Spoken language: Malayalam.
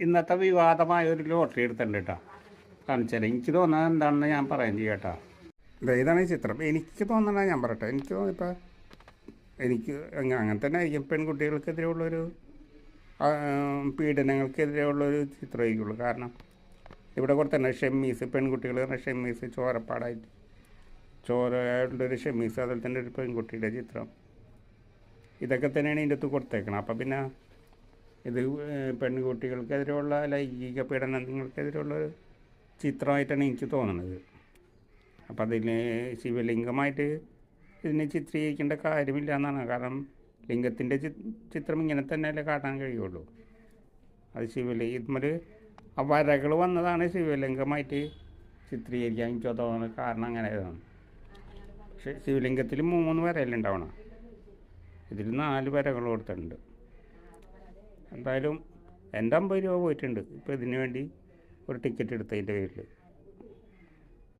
ഇന്നത്തെ വിവാദമായ ഒരു ലോട്ടറി എടുത്തിട്ടുണ്ട് കേട്ടോ. കാണിച്ചാൽ എനിക്ക് തോന്നുന്നത് എന്താണെന്ന് ഞാൻ പറയാൻ ചെയ്യട്ടോ ഇതാണ് ഈ ചിത്രം. എനിക്ക് തോന്നണ ഞാൻ പറയട്ടെ. എനിക്ക് തോന്നിപ്പോൾ എനിക്ക് അങ്ങ- അങ്ങനെ തന്നെ ആയിരിക്കും. പെൺകുട്ടികൾക്കെതിരെയുള്ളൊരു പീഡനങ്ങൾക്കെതിരെയുള്ളൊരു ചിത്രമായിരിക്കുള്ളൂ. കാരണം ഇവിടെ കൊടുത്തന്നെ ഷെമ്മീസ് പെൺകുട്ടികൾ പറഞ്ഞ ഷെമ്മീസ് ചോരപ്പാടായിട്ട് ചോരയുള്ളൊരു ഷെമ്മീസ് അതുപോലെ തന്നെ ഒരു പെൺകുട്ടിയുടെ ചിത്രം. ഇതൊക്കെ തന്നെയാണ് ഇതിന്റെ അകത്ത് കൊടുത്തേക്കണം അപ്പം പിന്നെ ഇത് പെൺകുട്ടികൾക്കെതിരെയുള്ള ലൈംഗിക പീഡനങ്ങൾക്കെതിരെയുള്ള ചിത്രമായിട്ടാണ് എനിക്ക് തോന്നുന്നത്. അപ്പോൾ അതിൽ ശിവലിംഗമായിട്ട് ഇതിനെ ചിത്രീകരിക്കേണ്ട കാര്യമില്ല എന്നാണ്. കാരണം ലിംഗത്തിന്റെ ചിത്രം ഇങ്ങനെ തന്നെയല്ലേ കാട്ടാൻ കഴിയുള്ളൂ. അത് ശിവലിംഗം ഇതുമൊരു ആ വരകൾ വന്നതാണ് ശിവലിംഗമായിട്ട് ചിത്രീകരിക്കാൻ എനിക്ക് തോന്നുന്നത് കാരണം അങ്ങനെ ആയതാണ് പക്ഷേ ശിവലിംഗത്തിൽ മൂന്ന് വരയല്ലേ ഉണ്ടാവണം? ഇതിൽ നാല് വരകൾ കൊടുത്തിട്ടുണ്ട്. എന്തായാലും എന്റെ അമ്പത് രൂപ പോയിട്ടുണ്ട്. ഇപ്പോൾ ഇതിനു വേണ്ടി ഒരു ടിക്കറ്റ് എടുത്തതിന്റെ പേരിൽ